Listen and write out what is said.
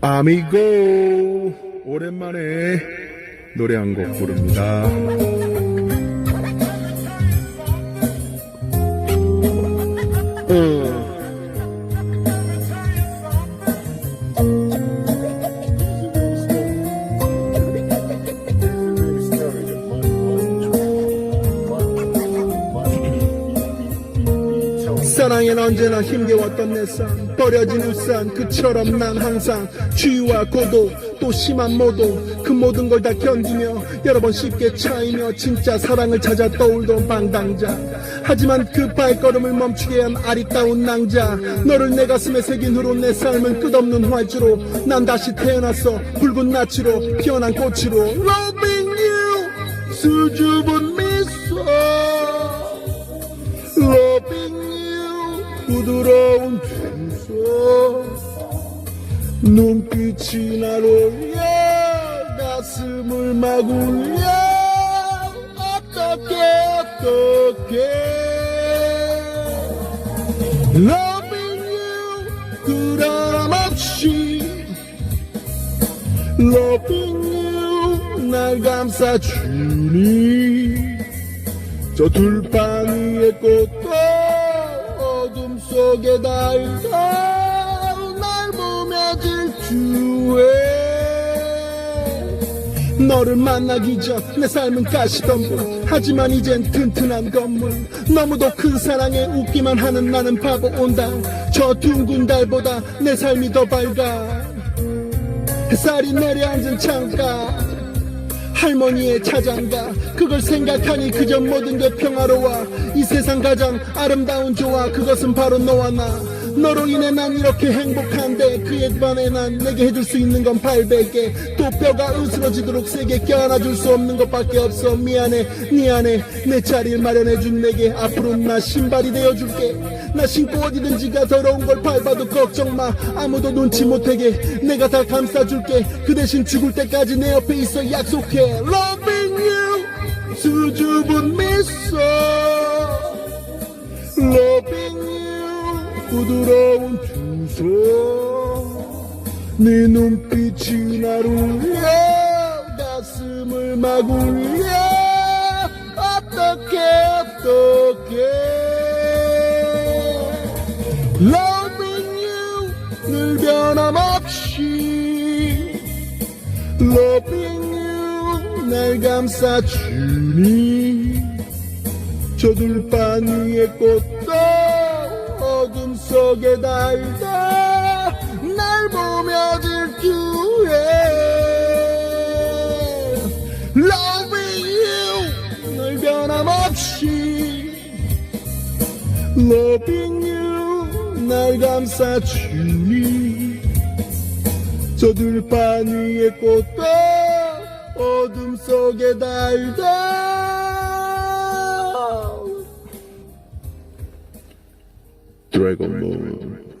아미고 오랜만에 노래 한 곡 부릅니다. 어. 사랑엔 언제나 힘겨웠던 내 삶. 버려진 우산 그처럼 난 항상 주의와 고도 또 심한 모도. 그 모든 걸 다 견디며 여러 번 쉽게 차이며 진짜 사랑을 찾아 떠올던 방당자. 하지만 그 발걸음을 멈추게 한 아리따운 낭자. 너를 내 가슴에 새긴 후로 내 삶은 끝없는 활주로. 난 다시 태어났어 붉은 나치로 피어난 꽃으로. Loving you 수줍은 미소 부드러운 주소. 눈빛이 날 올려 가슴을 막 울려. 어떻게 어떻게? Loving you 그람없이. Loving you 날 감싸주니. 저 들판 위에 꽃 속에 달고 날 보며 질주해 너를 만나기 전 내 삶은 가시덤불. 하지만 이젠 튼튼한 건물. 너무도 큰 사랑에 웃기만 하는 나는 바보 온다. 저 둥근 달보다 내 삶이 더 밝아. 햇살이 내려앉은 창가 할머니의 차장가 그걸 생각하니 그저 모든 게 평화로워. 이 세상 가장 아름다운 조화 그것은 바로 너와 나 너로 인해 난 이렇게 행복한데 그에 반해 난 내게 해줄 수 있는 건 800개. 또 뼈가 으스러지도록 세게 껴안아줄 수 없는 것밖에 없어. 미안해 미안해. 내 자리를 마련해준 내게 앞으로 나 신발이 되어줄게. 나 신고 어디든지 가 더러운 걸 밟아도 걱정 마. 아무도 눈치 못하게 내가 다 감싸줄게. 그 대신 죽을 때까지 내 옆에 있어 약속해. Loving you. 수줍은 미소 부드러운 주소. 네 눈빛이 날 울려 가슴을 막 울려 어떻게 어떻게. Loving you 늘 변함없이. Loving you 날 감싸주니. 저 들판 위에 꽃도 어둠 속에 달다. 날 보며 질주해. Loving you. 늘 변함없이. Loving you. 날 감싸주니. 저 들판 위에 꽃도 어둠 속에 달다 드래곤 볼